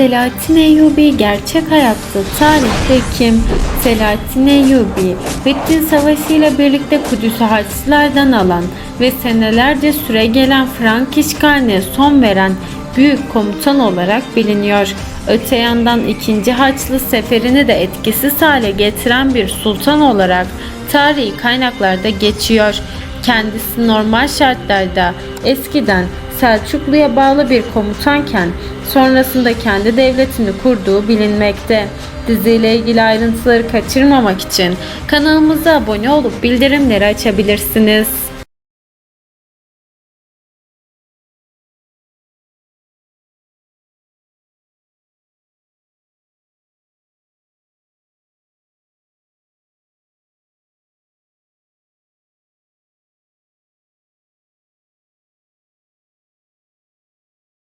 Selahattin Eyyubi gerçek hayatta tarihte kim? Selahattin Eyyubi, Hittin Savaşı ile birlikte Kudüs'ü Haçlılardan alan ve senelerce süre gelen Frank işgaline son veren büyük komutan olarak biliniyor. Öte yandan 2. Haçlı seferini de etkisiz hale getiren bir sultan olarak tarihi kaynaklarda geçiyor. Kendisi normal şartlarda eskiden Selçuklu'ya bağlı bir komutanken sonrasında kendi devletini kurduğu bilinmekte. Diziyle ilgili ayrıntıları kaçırmamak için kanalımıza abone olup bildirimleri açabilirsiniz.